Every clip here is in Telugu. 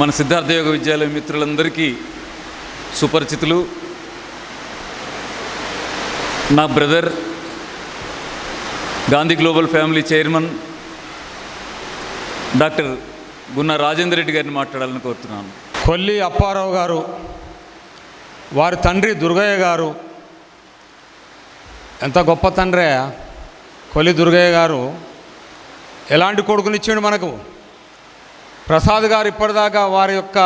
మన సిద్ధార్థ యోగ విద్యాలయ మిత్రులందరికీ సుపరిచితులు. నా brother Gandhi global family chairman doctor Gunna Rajender Reddy గారిని మాట్లాడాలని కోరుతున్నాను. కొల్లి అప్పారావు గారు వారి తండ్రి దుర్గయ్య గారు ఎంత గొప్ప తండ్రే కొల్లి దుర్గయ్య గారు ఎలాంటి కొడుకునిచ్చాడు మనకు? ప్రసాద్ గారు ఇప్పటిదాకా వారి యొక్క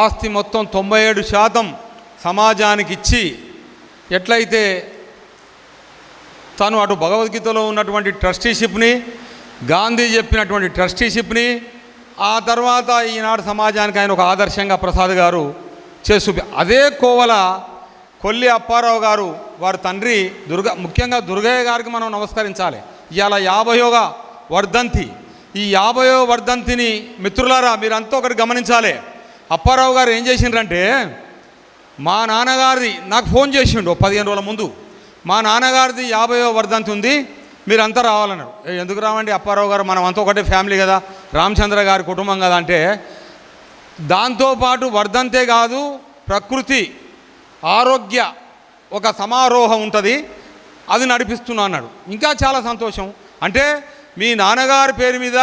ఆస్తి మొత్తం తొంభై ఏడు శాతం సమాజానికి ఇచ్చి ఎట్లయితే తను అటు భగవద్గీతలో ఉన్నటువంటి ట్రస్టీషిప్ని గాంధీ చెప్పినటువంటి ట్రస్టీషిప్ని ఆ తర్వాత ఈనాడు సమాజానికి ఆయన ఒక ఆదర్శంగా ప్రసాద్ గారు చేసు అదే కోవల కొల్లి అప్పారావు గారు వారి తండ్రి దుర్గ ముఖ్యంగా దుర్గయ్య గారికి మనం నమస్కరించాలి. ఇవాళ యాభయోగ వర్ధంతి. ఈ యాభయో వర్ధంతిని మిత్రులారా మీరంతా ఒకటి గమనించాలి. అప్పారావు గారు ఏం చేసిండ్రంటే మా నాన్నగారిది నాకు ఫోన్ చేసిండు పదిహేను రోజుల ముందు. మా నాన్నగారిది యాభయో వర్ధంతి ఉంది మీరంతా రావాలన్నాడు ఎందుకు రావండి అప్పారావు గారు? మనం అంతా ఒకటే ఫ్యామిలీ కదా రామచంద్ర గారి కుటుంబం కదా అంటే దాంతోపాటు వర్ధంతే కాదు ప్రకృతి ఆరోగ్య ఒక సమారోహం ఉంటుంది అది నడిపిస్తున్నా అన్నాడు. ఇంకా చాలా సంతోషం. అంటే మీ నాన్నగారి పేరు మీద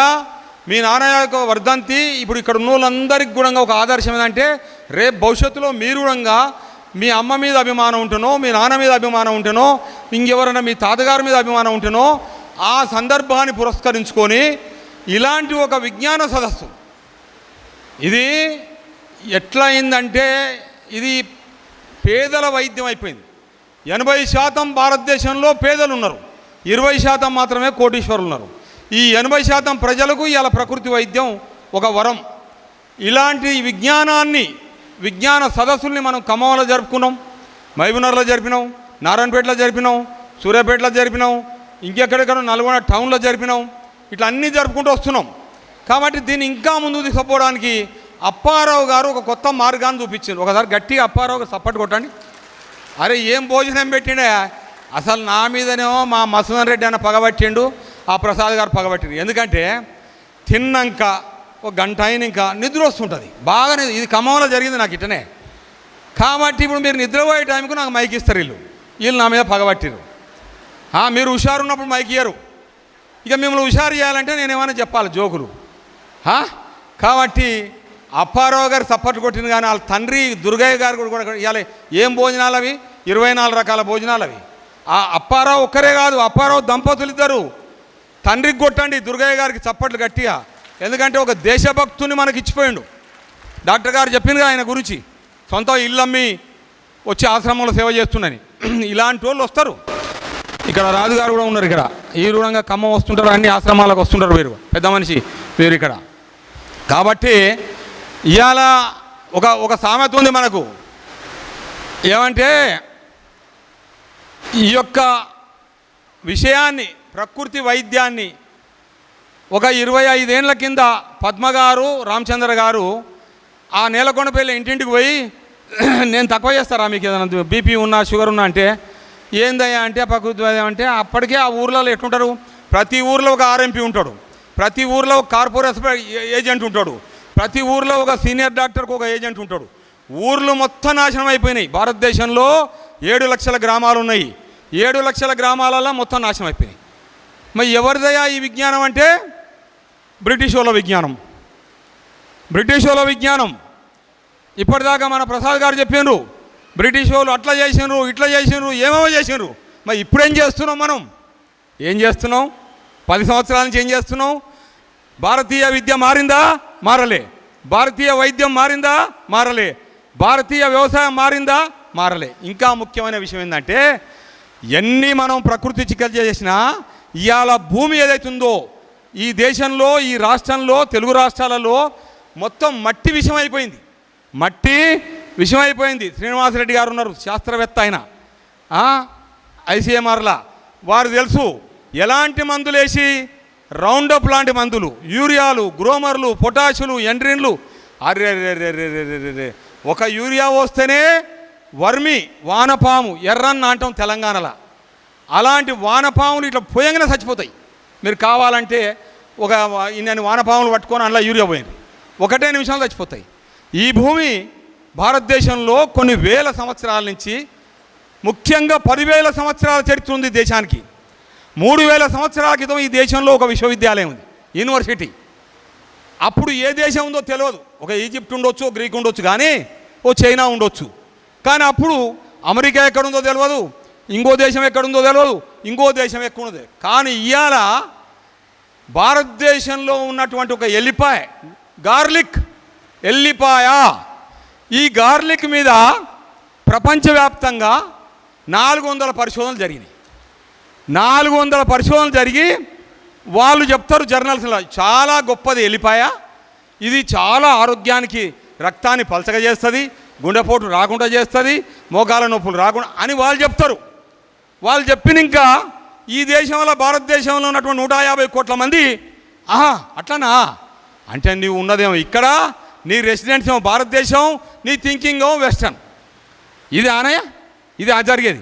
మీ నాన్న యొక్క వర్ధంతి ఇప్పుడు ఇక్కడ ఉన్న వాళ్ళందరికీ కూడా ఒక ఆదర్శం ఏంటంటే రేపు భవిష్యత్తులో మీరు కూడా మీ అమ్మ మీద అభిమానం ఉంటునో మీ నాన్న మీద అభిమానం ఉంటునో ఇంకెవరైనా మీ తాతగారి మీద అభిమానం ఉంటునో ఆ సందర్భాన్ని పురస్కరించుకొని ఇలాంటి ఒక విజ్ఞాన సదస్సు. ఇది ఎట్లా అయిందంటే ఇది పేదల వైద్యం అయిపోయింది. ఎనభై శాతం భారతదేశంలో పేదలు ఉన్నారు. ఇరవై శాతం మాత్రమే కోటీశ్వరులు ఉన్నారు. ఈ ఎనభై శాతం ప్రజలకు ఇలా ప్రకృతి వైద్యం ఒక వరం. ఇలాంటి విజ్ఞానాన్ని విజ్ఞాన సదస్సుల్ని మనం ఖమ్మంలో జరుపుకున్నాం మహబూబ్నగర్లో జరిపినాం నారాయణపేటలో జరిపినాం సూర్యాపేటలో జరిపినాం ఇంకెక్కడెక్కడ నల్గొండ టౌన్లో జరిపినాం ఇట్లా అన్నీ జరుపుకుంటూ వస్తున్నాం. కాబట్టి దీన్ని ఇంకా ముందు తీసుకుపోవడానికి అప్పారావు గారు ఒక కొత్త మార్గాన్ని చూపించారు. ఒకసారి గట్టిగా అప్పారావు గారు సపోర్ట్ కొట్టండి. అరే ఏం భోజనం పెట్టిండే? అసలు నా మీదనేమో మా మసూదన్ రెడ్డి అన్న పగబట్టిండు ఆ ప్రసాద్ గారు పగబట్టింది. ఎందుకంటే తిన్నాక ఒక గంట అయిన ఇంకా నిద్ర వస్తుంటుంది. బాగా ఇది ఖమ్మంలో జరిగింది నాకు ఇట్టనే కాబట్టి ఇప్పుడు మీరు నిద్రపోయే టైంకు నాకు మైక్ ఇస్తారు వీళ్ళు. వీళ్ళు నా మీద పగబట్టిరు మీరు హుషారు ఉన్నప్పుడు మైక్ ఇయ్యరు. ఇక మిమ్మల్ని హుషారు చేయాలంటే నేను ఏమైనా చెప్పాలి జోకులు. కాబట్టి అప్పారావు గారు సపోర్ట్ కొట్టింది కానీ వాళ్ళ తండ్రి దుర్గయ్య గారు కూడా కూడా ఇవాళ ఏం భోజనాలు అవి? ఇరవై నాలుగు రకాల భోజనాలు అవి. ఆ అప్పారావు ఒక్కరే కాదు అప్పారావు దంపతులు ఇద్దరు. తండ్రికి కొట్టండి దుర్గయ్య గారికి చప్పట్లు గట్టిగా ఎందుకంటే ఒక దేశభక్తుని మనకి ఇచ్చిపోయిండు. డాక్టర్ గారు చెప్పింది ఆయన గురించి. సొంత ఇల్లు అమ్మి వచ్చి ఆశ్రమంలో సేవ చేస్తుండని ఇలాంటి వాళ్ళు వస్తారు. ఇక్కడ రాజుగారు కూడా ఉన్నారు ఇక్కడ. ఈ రూఢంగా ఖమ్మం వస్తుంటారు అన్ని ఆశ్రమాలకు వస్తుంటారు వీరు. పెద్ద మనిషి వీరు ఇక్కడ. కాబట్టి ఇవాళ ఒక ఒక సామెత ఉంది మనకు. ఏమంటే ఈ యొక్క విషయాన్ని ప్రకృతి వైద్యాన్ని. ఒక ఇరవై ఐదేళ్ళ కింద పద్మ గారు రామచంద్ర గారు ఆ నేలకొండపల్లి ఇంటింటికి పోయి నేను తక్కువ చేస్తారా మీకు ఏదైనా బీపీ ఉన్నా షుగర్ ఉన్నా అంటే? ఏందయ్యా అంటే ప్రకృతి వైద్యం అంటే అప్పటికే ఆ ఊర్లలో ఎట్లుంటారు? ప్రతి ఊర్లో ఒక ఆర్ఎంపీ ఉంటాడు. ప్రతి ఊర్లో ఒక కార్పొరేషన్ ఏజెంట్ ఉంటాడు. ప్రతి ఊర్లో ఒక సీనియర్ డాక్టర్కి ఒక ఏజెంట్ ఉంటాడు. ఊర్లు మొత్తం నాశనం అయిపోయినాయి. భారతదేశంలో ఏడు లక్షల గ్రామాలు ఉన్నాయి. ఏడు లక్షల గ్రామాలలో మొత్తం నాశనం అయిపోయినాయి. మరి ఎవరిదయా ఈ విజ్ఞానం అంటే? బ్రిటిష్ వాళ్ళ విజ్ఞానం. బ్రిటిష్ వాళ్ళ విజ్ఞానం. ఇప్పటిదాకా మన ప్రసాద్ గారు చెప్పినారు బ్రిటిష్ వాళ్ళు అట్లా చేసినారు ఇట్లా చేసినారు ఏమేమో చేసినారు. మరి ఇప్పుడేం చేస్తున్నాం మనం? ఏం చేస్తున్నాం? పది సంవత్సరాల నుంచి ఏం చేస్తున్నాం? భారతీయ విద్య మారిందా? మారలే. భారతీయ వైద్యం మారిందా? మారలే. భారతీయ వ్యవసాయం మారిందా? మారలే. ఇంకా ముఖ్యమైన విషయం ఏంటంటే ఎన్ని మనం ప్రకృతి చికిత్స చేసినా ఇవాళ భూమి ఏదైతుందో ఈ దేశంలో ఈ రాష్ట్రంలో తెలుగు రాష్ట్రాలలో మొత్తం మట్టి విషయం అయిపోయింది మట్టి విషమైపోయింది. శ్రీనివాసరెడ్డి గారు ఉన్నారు శాస్త్రవేత్త ఆయన. ఐసీఎంఆర్లా. వారు తెలుసు ఎలాంటి మందులు వేసి రౌండప్ లాంటి మందులు యూరియాలు గ్రోమర్లు పొటాషులు ఎండ్రిన్లు అరే ఒక యూరియా వస్తేనే వర్మి వానపాము ఎర్రన్న అంటాం తెలంగాణలో అలాంటి వానపాములు ఇట్లా పోయంగానే చచ్చిపోతాయి. మీరు కావాలంటే ఒక ఇన్ని వానపాములు పట్టుకొని అందులో యూరియా పోయింది ఒకటే నిమిషాలు చచ్చిపోతాయి. ఈ భూమి భారతదేశంలో కొన్ని వేల సంవత్సరాల నుంచి ముఖ్యంగా పదివేల సంవత్సరాల చరిత్ర ఉంది దేశానికి. మూడు వేల సంవత్సరాల క్రితం ఈ దేశంలో ఒక విశ్వవిద్యాలయం ఉంది యూనివర్సిటీ. అప్పుడు ఏ దేశం ఉందో తెలియదు. ఒక ఈజిప్ట్ ఉండొచ్చు గ్రీక్ ఉండొచ్చు కానీ ఓ చైనా ఉండొచ్చు. కానీ అప్పుడు అమెరికా ఎక్కడుందో తెలియదు. ఇంకో దేశం ఎక్కడుందో తెలియదు ఇంకో దేశం ఎక్కడుందో కానీ ఇవాళ భారతదేశంలో ఉన్నటువంటి ఒక ఎల్లిపాయ గార్లిక్ ఎల్లిపాయ. ఈ గార్లిక్ మీద ప్రపంచవ్యాప్తంగా నాలుగు వందల పరిశోధనలు జరిగినాయి. నాలుగు వందల పరిశోధనలు జరిగి వాళ్ళు చెప్తారు జర్నల్స్లో చాలా గొప్పది ఎల్లిపాయ. ఇది చాలా ఆరోగ్యానికి రక్తాన్ని పలచగా చేస్తుంది గుండెపోటు రాకుండా చేస్తుంది మోకాల నొప్పులు రాకుండా అని వాళ్ళు చెప్తారు. వాళ్ళు చెప్పిన ఇంకా ఈ దేశంలో భారతదేశంలో ఉన్నటువంటి నూట యాభై కోట్ల మంది ఆహా అట్లనా? అంటే నీవు ఉన్నదేమో ఇక్కడ నీ రెసిడెన్స్ ఏమో భారతదేశం నీ థింకింగ్ ఏమో వెస్టర్న్. ఇది ఆనయ? ఇది ఆ జరిగేది.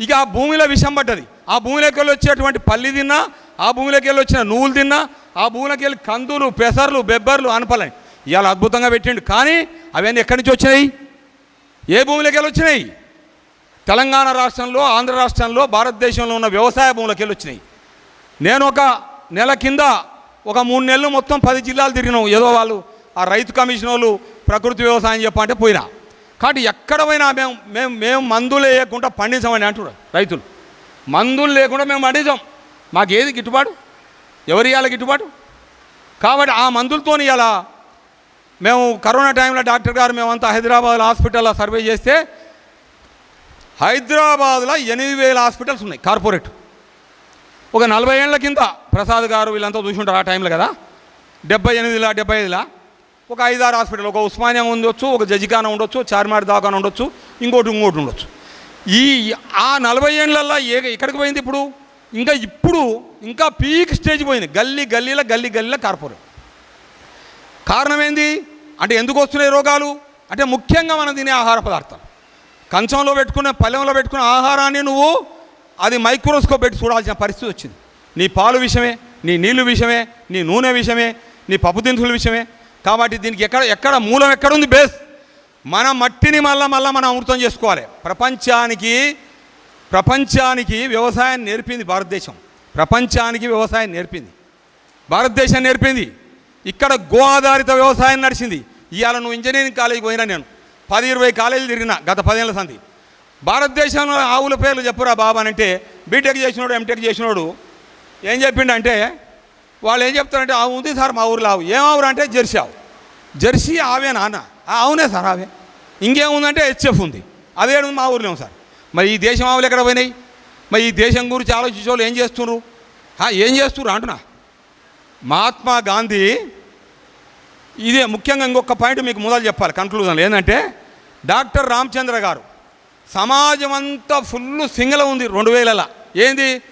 ఇక ఆ భూమిలో విషం పడ్డది. ఆ భూమిలోకి వెళ్ళి వచ్చేటువంటి పల్లి తిన్నా ఆ భూమిలోకి వెళ్ళి వచ్చిన నువ్వులు తిన్నా ఆ భూమిలోకి వెళ్ళి కందులు పెసర్లు బెబ్బర్లు అనపలని ఇవాళ అద్భుతంగా పెట్టిండు. కానీ అవన్నీ ఎక్కడి నుంచి వచ్చినాయి? ఏ భూమిలోకి వెళ్ళి వచ్చినాయి? తెలంగాణ రాష్ట్రంలో ఆంధ్ర రాష్ట్రంలో భారతదేశంలో ఉన్న వ్యవసాయ భూములకు వెళ్ళి వచ్చినాయి నేను ఒక నెల కింద ఒక మూడు నెలలు మొత్తం పది జిల్లాలు తిరిగినాం ఏదో వాళ్ళు ఆ రైతు కమిషన్ వాళ్ళు ప్రకృతి వ్యవసాయం చెప్పంటే పోయినా. కాబట్టి ఎక్కడ పోయినా మేము మేము మేము మందులు వేయకుండా పండించామని అంటున్నారు రైతులు. మందులు లేకుండా మేము పండించాం. మాకు ఏది గిట్టుబాటు? ఎవరి ఇవ్వాలి గిట్టుబాటు? కాబట్టి ఆ మందులతో ఇలా మేము కరోనా టైంలో డాక్టర్ గారు మేమంతా హైదరాబాద్ హాస్పిటల్లో సర్వే చేస్తే హైదరాబాద్లో ఎనిమిది వేల హాస్పిటల్స్ ఉన్నాయి కార్పొరేట్. ఒక నలభై ఏళ్ళ కింద ప్రసాద్ గారు వీళ్ళంతా చూసుంటారు ఆ టైంలో కదా. డెబ్బై ఎనిమిదిలా డెబ్బై ఐదులా? ఒక ఐదారు హాస్పిటల్ ఒక ఉస్మానియా ఉండొచ్చు ఒక జజికానా ఉండొచ్చు చార్మార్ దాకాన ఉండొచ్చు ఇంకోటి ఇంకోటి ఉండొచ్చు. ఈ ఆ నలభై ఏళ్ళల్లో ఏ ఎక్కడికి పోయింది ఇప్పుడు? ఇంకా ఇప్పుడు ఇంకా పీక్ స్టేజ్ పోయింది. గల్లీ గల్లీల గల్లీ గల్లీల కార్పొరేట్. కారణం ఏంది? అంటే ఎందుకు వస్తున్నాయి రోగాలు? అంటే ముఖ్యంగా మనం తినే ఆహార పదార్థాలు. కంచంలో పెట్టుకునే పల్లెంలో పెట్టుకునే ఆహారాన్ని నువ్వు అది మైక్రోస్కోప్ పెట్టి చూడాల్సిన పరిస్థితి వచ్చింది. నీ పాలు విషయమే నీ నీళ్ళు విషయమే నీ నూనె విషయమే నీ పప్పు దినుసుల విషయమే కాబట్టి దీనికి ఎక్కడ ఎక్కడ మూలం ఎక్కడుంది బేస్? మన మట్టిని మళ్ళా మళ్ళా మనం అమృతం చేసుకోవాలి. ప్రపంచానికి ప్రపంచానికి వ్యవసాయం నేర్పింది భారతదేశం. ప్రపంచానికి వ్యవసాయం నేర్పింది. భారతదేశం నేర్పింది. ఇక్కడ గో ఆధారిత వ్యవసాయం నడిచింది. ఇవాళ నువ్వు ఇంజనీరింగ్ కాలేజీకి పోయినా నేను. పది ఇరవై కాలేజీలు తిరిగిన గత పదేళ్ళ సంది భారతదేశంలో ఆవుల పేర్లు చెప్పురా బాబా అని అంటే బీటెక్ చేసినోడు ఎంటెక్ చేసినోడు ఏం చెప్పిండంటే వాళ్ళు ఏం చెప్తారంటే ఆవు ఉంది సార్ మా ఊరిలో ఆవు. ఏం ఆవురు అంటే జెర్సీ ఆవు. జెర్సీ ఆవే నాన్న. "ఆ, అవునే సార్ ఆవే. ఇంకేముందంటే హెచ్ఎఫ్ ఉంది. అదే ఉంది మా ఊర్లో సార్. మరి ఈ దేశం ఆవులు ఎక్కడ పోయినాయి? మరి ఈ దేశం గురించి ఆలోచించే వాళ్ళు ఏం చేస్తున్నారు? ఏం చేస్తున్నారు అంటున్నా. మహాత్మా గాంధీ ఇదే ముఖ్యంగా ఇంకొక పాయింట్ మీకు మొదలు చెప్పాలి కన్క్లూజన్ ఏంటంటే డాక్టర్ రామచంద్ర గారు సమాజం అంతా ఫుల్ సింగల ఉంది రెండు వేలల. ఏంది?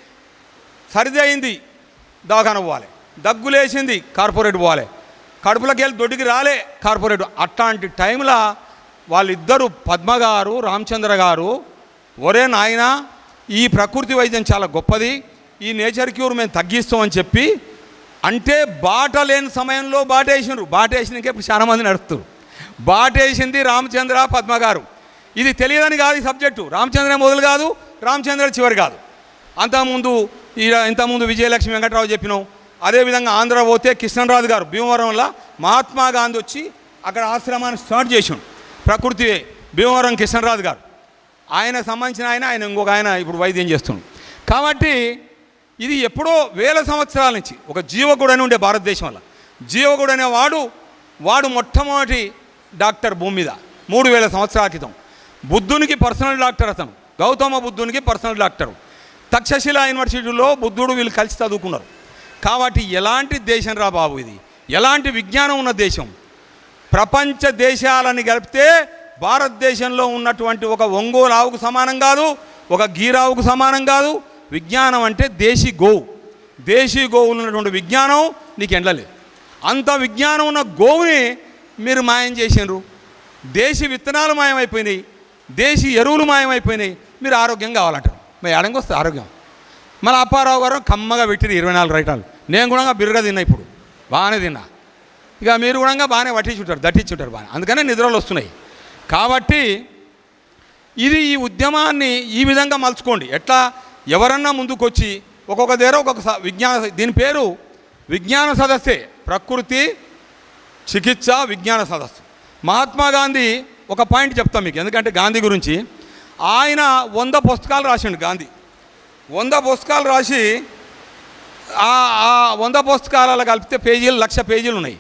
సరిది అయింది దవాఖాన పోవాలి. దగ్గులేసింది కార్పొరేట్ పోవాలి. కడుపులోకి వెళ్ళి దొడ్డికి రాలే కార్పొరేట్. అట్లాంటి టైంలో వాళ్ళిద్దరూ పద్మ గారు రామచంద్ర గారు ఒరే నాయన ఈ ప్రకృతి వైద్యం చాలా గొప్పది ఈ నేచర్ క్యూర్ మేము తగ్గిస్తామని చెప్పి అంటే బాట లేని సమయంలో బాట వేసినారు బాట వేసినాకే ఇప్పుడు చాలా మంది నడుస్తారు బాట వేసింది రామచంద్ర పద్మ గారు ఇది తెలియదని కాదు ఈ సబ్జెక్టు. రామచంద్ర మొదలు కాదు రామచంద్ర చివరి కాదు. అంతకుముందు ఈ ఇంతకుముందు విజయలక్ష్మి వెంకటరావు చెప్పినాం. అదేవిధంగా ఆంధ్ర పోతే కృష్ణరాజు గారు భీమవరంలో మహాత్మా గాంధీ వచ్చి అక్కడ ఆశ్రమాన్ని స్టార్ట్ చేసిండు. ప్రకృతి భీమవరం కృష్ణరాజు గారు. ఆయన సంబంధించిన ఆయన ఆయన ఇంకొక ఆయన ఇప్పుడు వైద్యం చేస్తుండు. కాబట్టి ఇది ఎప్పుడో వేల సంవత్సరాల నుంచి ఒక జీవకుడు అని ఉండే భారతదేశంలో జీవకుడు అనేవాడు వాడు వాడు మొట్టమొదటి డాక్టర్ భూమి మీద మూడు వేల సంవత్సరాల క్రితం. బుద్ధునికి పర్సనల్ డాక్టర్ అతను గౌతమ బుద్ధునికి పర్సనల్ డాక్టర్. తక్షశిల యూనివర్సిటీలో బుద్ధుడు వీళ్ళు కలిసి చదువుకున్నారు. కాబట్టి ఎలాంటి దేశం రా బాబు ఇది? ఎలాంటి విజ్ఞానం ఉన్న దేశం? ప్రపంచ దేశాలని గడిపితే భారతదేశంలో ఉన్నటువంటి ఒక ఒంగోలు ఆవుకు సమానం కాదు ఒక గీరావుకు సమానం కాదు విజ్ఞానం అంటే దేశీ గోవు. దేశీ గోవులు ఉన్నటువంటి విజ్ఞానం నీకు ఎండలేదు అంత విజ్ఞానం ఉన్న గోవుని మీరు మాయం చేసినారు దేశీ విత్తనాలు మాయమైపోయినాయి. దేశీ ఎరువులు మాయమైపోయినాయి. మీరు ఆరోగ్యం కావాలంటారు. మరి ఎడంగా వస్తే ఆరోగ్యం? మళ్ళీ అప్పారావు గారు కమ్మగా పెట్టిరు ఇరవై నాలుగు రైటాలు నేను కూడా బిరుగా తిన్నా ఇప్పుడు. బాగానే తిన్నా. ఇక మీరు కూడా బాగానే పట్టించుంటారు దట్టించుంటారు బాగా అందుకనే నిద్రలు వస్తున్నాయి. కాబట్టి ఇది ఈ ఉద్యమాన్ని ఈ విధంగా మలుచుకోండి. ఎట్లా? ఎవరన్నా ముందుకొచ్చి ఒక్కొక్క దగ్గర ఒక్కొక్క స- విజ్ఞాన దీని పేరు విజ్ఞాన సదస్సే. ప్రకృతి చికిత్స విజ్ఞాన సదస్సు. మహాత్మా గాంధీ ఒక పాయింట్ చెప్తాం మీకు. ఎందుకంటే గాంధీ గురించి ఆయన వంద పుస్తకాలు రాసిండు గాంధీ. వంద పుస్తకాలు రాసి ఆ ఆ వంద పుస్తకాలలో కలిపితే పేజీలు లక్ష పేజీలు ఉన్నాయి.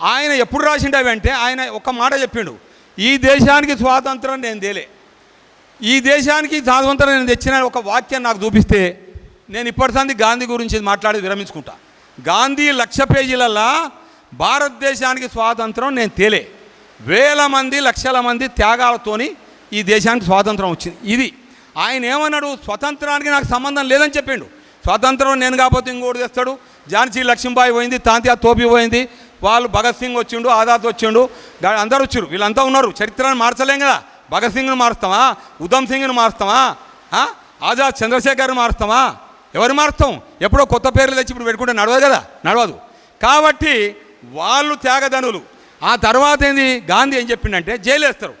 ఆయన ఎప్పుడు రాసిండు అవి అంటే ఆయన ఒక మాట చెప్పిండు. ఈ దేశానికి స్వాతంత్రం నేను తేలే. ఈ దేశానికి స్వాతంత్రం నేను తెచ్చిన ఒక వాక్యం నాకు చూపిస్తే నేను ఇప్పటిసంది గాంధీ గురించి మాట్లాడి విరమించుకుంటా. గాంధీ లక్ష పేజీలల్లా భారతదేశానికి స్వాతంత్రం నేను తేలే. వేల మంది లక్షల మంది త్యాగాలతోని ఈ దేశానికి స్వాతంత్రం వచ్చింది. ఇది. ఆయన ఏమన్నాడు? స్వతంత్రానికి నాకు సంబంధం లేదని చెప్పిండు. స్వాతంత్రం నేను కాకపోతే ఇంకోటి తెస్తాడు ఝాన్సీ లక్ష్మీబాయి పోయింది తాంతియా తోపి పోయింది. వాళ్ళు భగత్ సింగ్ వచ్చిండు ఆజాద్ వచ్చిండు. అందరూ వచ్చారు వీళ్ళంతా ఉన్నారు. చరిత్రను మార్చలేం కదా. భగత్ సింగ్ను మారుస్తామా? ఉధమ్ సింగ్ను మారుస్తామా? ఆజాద్ చంద్రశేఖర్ని మారుస్తామా? ఎవరు మారుస్తాం? ఎప్పుడో కొత్త పేర్లు తెచ్చి ఇప్పుడు పెట్టుకుంటే నడవదు కదా? నడవదు. కాబట్టి వాళ్ళు త్యాగధనులు. ఆ తర్వాత ఏంది? గాంధీ ఏం చెప్పిండంటే జైలు వేస్తారు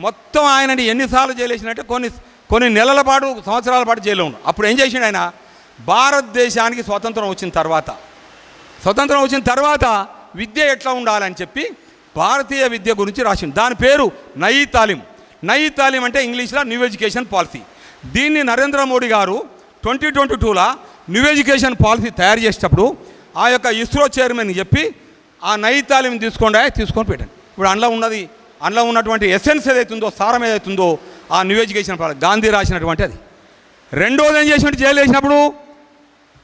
మొత్తం ఆయనని ఎన్నిసార్లు జైలు వేసినట్టే కొన్ని కొన్ని నెలల పాటు సంవత్సరాల పాటు జైల్లో ఉండు. అప్పుడు ఏం చేసిండు ఆయన? భారతదేశానికి స్వాతంత్రం వచ్చిన తర్వాత. స్వతంత్రం వచ్చిన తర్వాత విద్య ఎట్లా ఉండాలని చెప్పి భారతీయ విద్య గురించి రాసింది దాని పేరు నయీ తాలిం నై తాలీం అంటే ఇంగ్లీష్లో న్యూ ఎడ్యుకేషన్ పాలసీ. దీన్ని నరేంద్ర మోడీ గారు ట్వంటీ ట్వంటీ టూలో న్యూ ఎడ్యుకేషన్ పాలసీ తయారు చేసేటప్పుడు ఆ యొక్క ఇస్రో చైర్మన్ చెప్పి ఆ నై తాలీం తీసుకోండి తీసుకొని పెట్టండి. ఇప్పుడు అందులో ఉన్నది అందులో ఉన్నటువంటి ఎసెన్స్ ఏదైతుందో సారం ఏదైతుందో ఆ న్యూ ఎడ్యుకేషన్ పాలసీ. గాంధీ రాసినటువంటి అది. రెండోది ఏం చేసినట్టు జైలు వేసినప్పుడు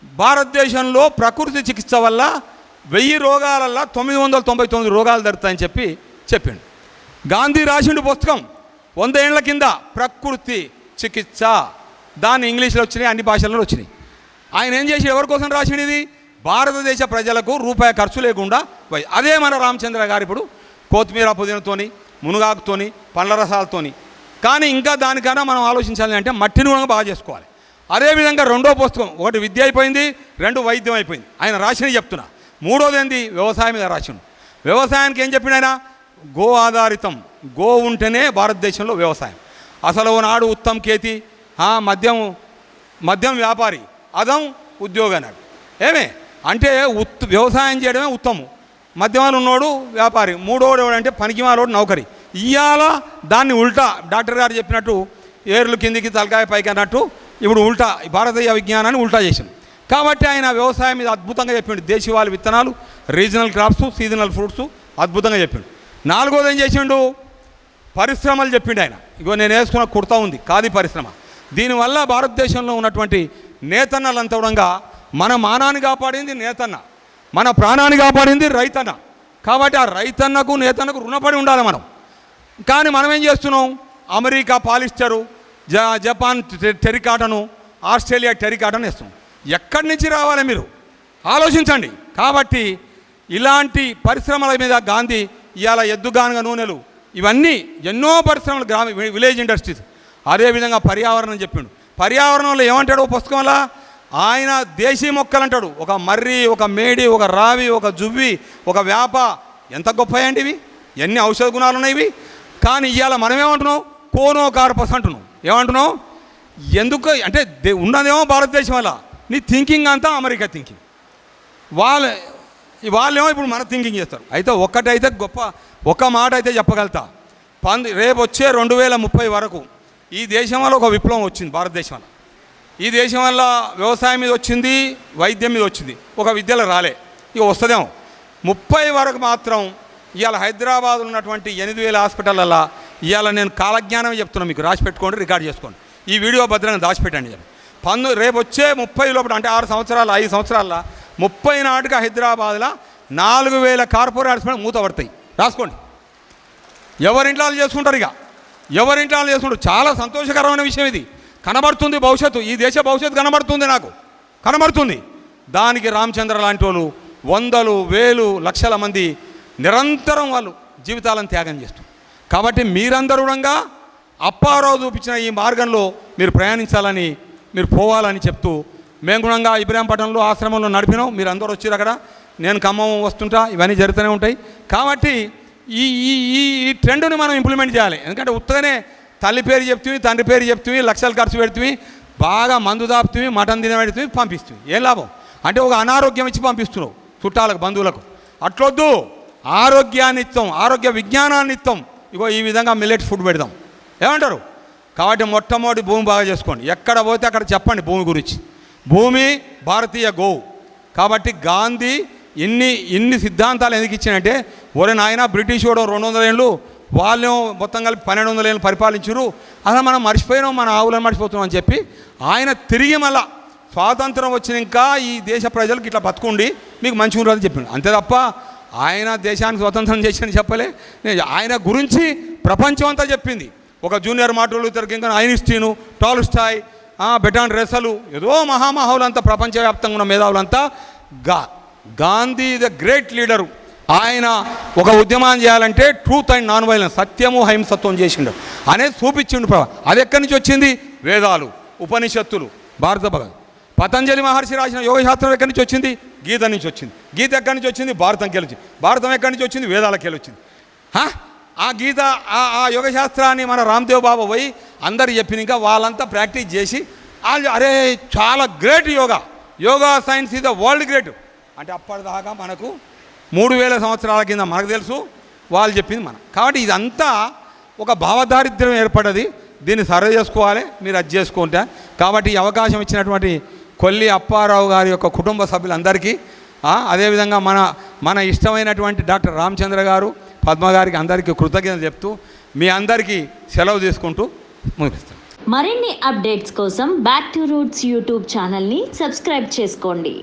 భారతదేశంలో ప్రకృతి చికిత్స వల్ల వెయ్యి రోగాలల్లో తొమ్మిది వందల తొంభై తొమ్మిది రోగాలు దొరుకుతాయని చెప్పి చెప్పిండు. గాంధీ రాసిండు పుస్తకం. వంద ఏళ్ళ కింద ప్రకృతి చికిత్స. దాన్ని ఇంగ్లీష్లో వచ్చినాయి అన్ని భాషల్లో వచ్చినాయి. ఆయన ఏం చేసి ఎవరి కోసం రాసిండు ఇది? భారతదేశ ప్రజలకు రూపాయి ఖర్చు లేకుండా అదే మన రామచంద్ర గారు ఇప్పుడు కొత్తిమీర పుదీనతోని మునగాకుతోని పండ్ల రసాలతోని. కానీ ఇంకా దానికన్నా మనం ఆలోచించాలి అంటే మట్టిని కూడా బాగా చేసుకోవాలి. అదేవిధంగా రెండో పుస్తకం ఒకటి విద్య అయిపోయింది రెండు వైద్యం అయిపోయింది. ఆయన రాసినవి చెప్తున్నా. మూడోది ఏంది? వ్యవసాయం మీద రాసిండు. వ్యవసాయానికి ఏం చెప్పిండు ఆయన గో ఆధారితం. గో ఉంటేనే భారతదేశంలో వ్యవసాయం. అసలు నాడు ఉత్తమ్ కేతి ఆ, మద్యం మద్యం వ్యాపారి అదం ఉద్యోగం అన్నాడు ఏమే? అంటే ఉత్ వ్యవసాయం చేయడమే ఉత్తమం. మద్యమాలు ఉన్నోడు వ్యాపారి మూడోడు ఎవడంటే పనికిమాలోడు నౌకరి. ఇవాళ దాన్ని ఉల్టా డాక్టర్ గారు చెప్పినట్టు ఏర్లు కిందికి తలకాయ పైకి అన్నట్టు ఇప్పుడు ఉల్టా భారతీయ విజ్ఞానాన్ని ఉల్టా చేసింది కాబట్టి ఆయన వ్యవసాయం మీద అద్భుతంగా చెప్పిండు. దేశీవాళి విత్తనాలు రీజనల్ క్రాప్స్ సీజనల్ ఫ్రూట్స్ అద్భుతంగా చెప్పిండు. నాలుగోది ఏం చేసిండు? పరిశ్రమలు చెప్పిండు ఆయన. ఇగో నేను వేసుకున్న కుర్తా ఉంది ఖాదీ పరిశ్రమ. దీనివల్ల భారతదేశంలో ఉన్నటువంటి నేతన్నలంతా కూడా మన మానాన్ని కాపాడింది నేతన్న. మన ప్రాణాన్ని కాపాడింది రైతన్న. కాబట్టి ఆ రైతన్నకు నేతన్నకు రుణపడి ఉండాలి మనం. కానీ మనం ఏం చేస్తున్నాం? అమెరికా పాలిస్టరు జ జపాన్ టెరికాటను ఆస్ట్రేలియా టెరికాటను వేస్తున్నాం. ఎక్కడి నుంచి రావాలి మీరు? ఆలోచించండి. కాబట్టి ఇలాంటి పరిశ్రమల మీద గాంధీ ఇవాళ ఎద్దుగానుగ నూనెలు ఇవన్నీ ఎన్నో పరిశ్రమలు గ్రామ విలేజ్ ఇండస్ట్రీస్. అదేవిధంగా పర్యావరణం చెప్పిండు. పర్యావరణంలో ఏమంటాడు పుస్తకంలో ఆయన దేశీ మొక్కలు అంటాడు. ఒక మర్రి ఒక మేడి ఒక రావి ఒక జువ్వి ఒక వేప. ఎంత గొప్పయండి ఇవి? ఎన్ని ఔషధ గుణాలు ఉన్నాయి ఇవి? కానీ ఇవాళ మనమేమంటున్నావు కోనో కార్పస్ అంటున్నాం. ఏమంటున్నాం? ఎందుకు? అంటే దే- ఉన్నదేమో భారతదేశం అలా. నీ థింకింగ్ అంతా అమెరికా థింకింగ్. వాళ్ళ వాళ్ళేమో ఇప్పుడు మన థింకింగ్ చేస్తారు. అయితే ఒక్కటైతే గొప్ప ఒక మాట అయితే చెప్పగలుగుతా. పంది రేపు వచ్చే రెండు వేల ముప్పై వరకు ఈ దేశం వల్ల ఒక విప్లవం వచ్చింది భారతదేశం ఈ దేశం వల్ల వ్యవసాయం మీద వచ్చింది వైద్యం మీద వచ్చింది. ఒక విద్యలో రాలే. ఇక వస్తుందేమో. ముప్పై వరకు మాత్రం ఇవాళ హైదరాబాద్ ఉన్నటువంటి ఎనిమిది వేల హాస్పిటల్లో ఇవాళ నేను కాలజ్ఞానం చెప్తున్నాను మీకు. రాసి పెట్టుకోండి రికార్డ్ చేసుకోండి. ఈ వీడియో భద్రంగా దాచిపెట్టండి పన్ను పందు రేపు వచ్చే ముప్పై లోపల అంటే ఆరు సంవత్సరాలు ఐదు సంవత్సరాల ముప్పై నాటికి హైదరాబాద్లో నాలుగు వేల కార్పొరేట్స్ మూత పడతాయి. రాసుకోండి. ఎవరింట్లో వాళ్ళు చేసుకుంటారు ఇక? ఎవరింట్లో చేసుకుంటారు? చాలా సంతోషకరమైన విషయం ఇది. కనబడుతుంది భవిష్యత్తు. ఈ దేశ భవిష్యత్తు కనబడుతుంది నాకు. కనబడుతుంది. దానికి రామచంద్ర లాంటి వాళ్ళు వందలు వేలు లక్షల మంది నిరంతరం వాళ్ళు జీవితాలను త్యాగం చేస్తారు కాబట్టి మీరందరూ కూడా అప్పారావు చూపించిన ఈ మార్గంలో మీరు ప్రయాణించాలని మీరు పోవాలని చెప్తూ మేము కూడా ఇబ్రాహీంపట్నంలో ఆశ్రమంలో నడిపినాం. మీరు అందరూ వచ్చారు అక్కడ. నేను ఖమ్మం వస్తుంటా. ఇవన్నీ జరుగుతూనే ఉంటాయి. కాబట్టి ఈ ఈ ఈ ఈ ట్రెండ్ని మనం ఇంప్లిమెంట్ చేయాలి. ఎందుకంటే ఉత్తగానే తల్లి పేరు చెప్తుంది తండ్రి పేరు చెప్తుంది లక్షలు ఖర్చు పెడుతుంది బాగా మందు దాపుతుంది మటన్ తినబెడుతుంది పంపిస్తుంది ఏం లాభం? అంటే ఒక అనారోగ్యం ఇచ్చి పంపిస్తున్నావు చుట్టాలకు బంధువులకు. అట్లొద్దు. ఆరోగ్యాన్ని ఇస్తాం ఆరోగ్య విజ్ఞానాన్ని ఇస్తాం ఇగో ఈ విధంగా మిల్లెట్ ఫుడ్ పెడదాం. ఏమంటారు? కాబట్టి మొట్టమొదటి భూమి బాగా చేసుకోండి. ఎక్కడ పోతే అక్కడ చెప్పండి భూమి గురించి. భూమి భారతీయ గోవు కాబట్టి గాంధీ ఎన్ని ఇన్ని సిద్ధాంతాలు ఎందుకు ఇచ్చానంటే ఒరే నాయన బ్రిటిష్ వాడు రెండు వందల ఏళ్ళు వాళ్ళు మొత్తం కలిపి పన్నెండు వందల ఏళ్ళు పరిపాలించారు. అలా మనం మర్చిపోయినాం మన ఆవులను మర్చిపోతున్నాం అని చెప్పి ఆయన తిరిగి మళ్ళా స్వాతంత్రం వచ్చినాక ఈ దేశ ప్రజలకు ఇట్లా బతుకుండి మీకు మంచిగా ఉంటుందని చెప్పిండు. అంతే తప్ప ఆయన దేశానికి స్వతంత్రం చేసిందని చెప్పలే. ఆయన గురించి ప్రపంచం అంతా చెప్పింది. ఒక junior Martin Luther King Einstein Tolstoy ఆ, బెటాన్ రెసలు ఏదో మహామహులంతా ప్రపంచవ్యాప్తంగా ఉన్న మేధావులంతా గా. Gandhi the great leader. ఆయన ఒక ఉద్యమాన్ని చేయాలంటే ట్రూత్ అండ్ నాన్ వైలెన్స్ సత్యము అహింసత్వం చేసిండు. అనేది చూపించిండు ప్రభా. అది ఎక్కడి నుంచి వచ్చింది? వేదాలు ఉపనిషత్తులు భారత భగవద్ పతంజలి మహర్షి రాసిన యోగశాస్త్రం ఎక్కడి నుంచి వచ్చింది? గీత నుంచి వచ్చింది. గీత ఎక్కడి నుంచి వచ్చింది? భారతంకి వచ్చింది భారతం ఎక్కడి నుంచి వచ్చింది? వేదాలకి వచ్చింది హా? ఆ గీత ఆ ఆ యోగశాస్త్రాన్ని మన రామ్దేవ్ బాబా పోయి అందరు చెప్పినాక వాళ్ళంతా ప్రాక్టీస్ చేసి వాళ్ళు అరే చాలా గ్రేట్ యోగా. యోగా సైన్స్ ఇది వరల్డ్ గ్రేట్. అంటే అప్పటిదాకా మనకు మూడు వేల సంవత్సరాల కింద మనకు తెలుసు వాళ్ళు చెప్పింది మనం. కాబట్టి ఇదంతా ఒక భావదారిద్ర్యం ఏర్పడ్డది. దీన్ని సర్వ చేసుకోవాలి మీరు అది చేసుకుంటే. కాబట్టి ఈ అవకాశం ఇచ్చినటువంటి కొల్లి అప్పారావు గారి యొక్క కుటుంబ సభ్యులందరికీ అదేవిధంగా మన మన ఇష్టమైనటువంటి డాక్టర్ రామచంద్ర గారు పద్మ గారికి అందరికీ కృతజ్ఞతలు చెప్తూ మీ అందరికీ సెలవు తీసుకుంటూ ముగిస్తాను మరిన్ని అప్డేట్స్ కోసం బ్యాక్ టు రూట్స్ యూట్యూబ్ ఛానల్ని సబ్స్క్రైబ్ చేసుకోండి.